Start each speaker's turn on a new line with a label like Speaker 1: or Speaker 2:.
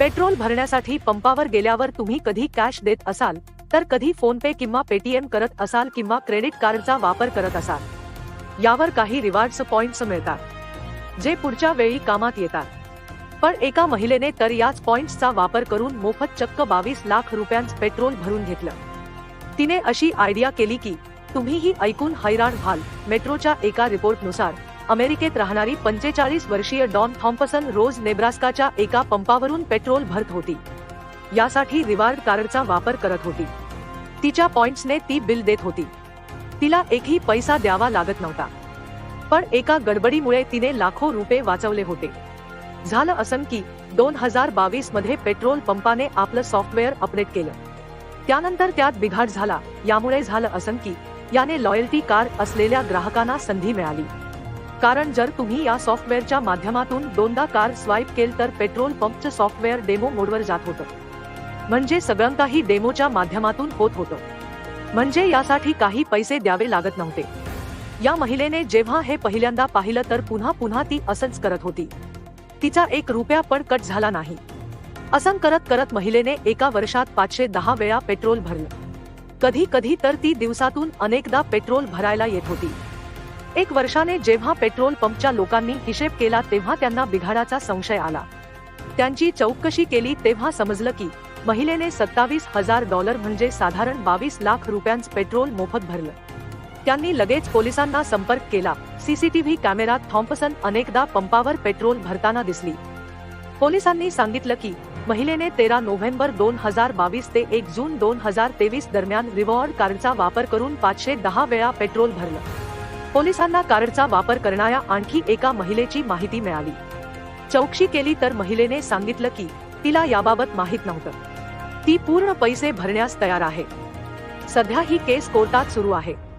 Speaker 1: Petrol भरण्यासाठी पंपावर गेल्यावर तुम्ही कधी कॅश देत असाल तर कधी फोन पे किंवा पेटीएम करत असाल किंवा क्रेडिट कार्डचा वापर करत असाल. यावर काही रिवॉर्ड्स पॉइंट्स मिळतात जे पुढच्या वेळी कामात येतात. पण एका महिलेने तर याच पॉइंट्सचा वापर करून मोफत चक्क बावीस लाख रुपयांचं पेट्रोल भरून घेतलं. तिने अशी आयडिया केली की तुम्हीही ऐकून हैराण व्हाल मेट्रोच्या एका रिपोर्टनुसार अमेरिकेत राहणारी पंचेचाळीस वर्षीय डॉन थॉम्पसन रोज नेब्रास्काच्या एका पंपावरून पेट्रोल भरत होती. यासाठी रिवार्ड कार्डचा वापर करत होती. तिच्या पॉइंट्सने ती बिल देत होती. तिला एकही पैसा द्यावा लागत नव्हता. पण एका गडबडीमुळे तिने लाखो रुपये वाचवले होते. झालं असं की दोन हजार बावीसमध्ये पेट्रोल पंपाने आपलं सॉफ्टवेअर अपडेट केलं. त्यानंतर त्यात बिघाड झाला. यामुळे झालं असं की याने लॉयल्टी कार्ड असलेल्या ग्राहकांना संधी मिळाली. कारण जर तुम्ही या सॉफ्टवेअरच्या माध्यमातून दोनदा कार स्वाईप केल तर पेट्रोल पंपचं सॉफ्टवेअर डेमो मोडवर जात होतं. म्हणजे सगळं काही डेमोच्या माध्यमातून होत होतं. म्हणजे यासाठी काही पैसे द्यावे लागत नव्हते. या महिलेने जेव्हा हे पहिल्यांदा पाहिलं तर पुन्हा पुन्हा ती असंच करत होती. तिचा एक रुपया पण कट झाला नाही. असं करत करत महिलेने एका वर्षात पाचशे दहा वेळा पेट्रोल भरलं. कधी कधी तर ती दिवसातून अनेकदा पेट्रोल भरायला येत होती. एक वर्षाने जेव्हा पेट्रोल पंपच्या लोकांनी हिशेब केला तेव्हा त्यांना बिघाडाचा संशय आला. त्यांची चौकशी केली तेव्हा समजलं की महिलेने सत्तावीस हजार डॉलर म्हणजे साधारण बावीस लाख रुपयांच पेट्रोल मोफत भरलं. त्यांनी लगेच पोलिसांना संपर्क केला. सीसीटीव्ही कॅमेरात थॉम्पसन अनेकदा पंपावर पेट्रोल भरताना दिसली. पोलिसांनी सांगितलं की महिलेने तेरा नोव्हेंबर दोन हजार बावीस ते एक जून दोन हजार तेवीस दरम्यान रिवॉर्ड कार्डचा वापर करून पाचशे दहा वेळा पेट्रोल भरलं. पोलिसांना कार्डचा वापर करणाऱ्या आणखी एका महिलेची माहिती मिळाली. चौकशी केली तर महिलेने सांगितलं की तिला याबाबत माहीत नव्हतं. ती पूर्ण पैसे भरण्यास तयार आहे. सध्या ही केस कोर्टात सुरू आहे.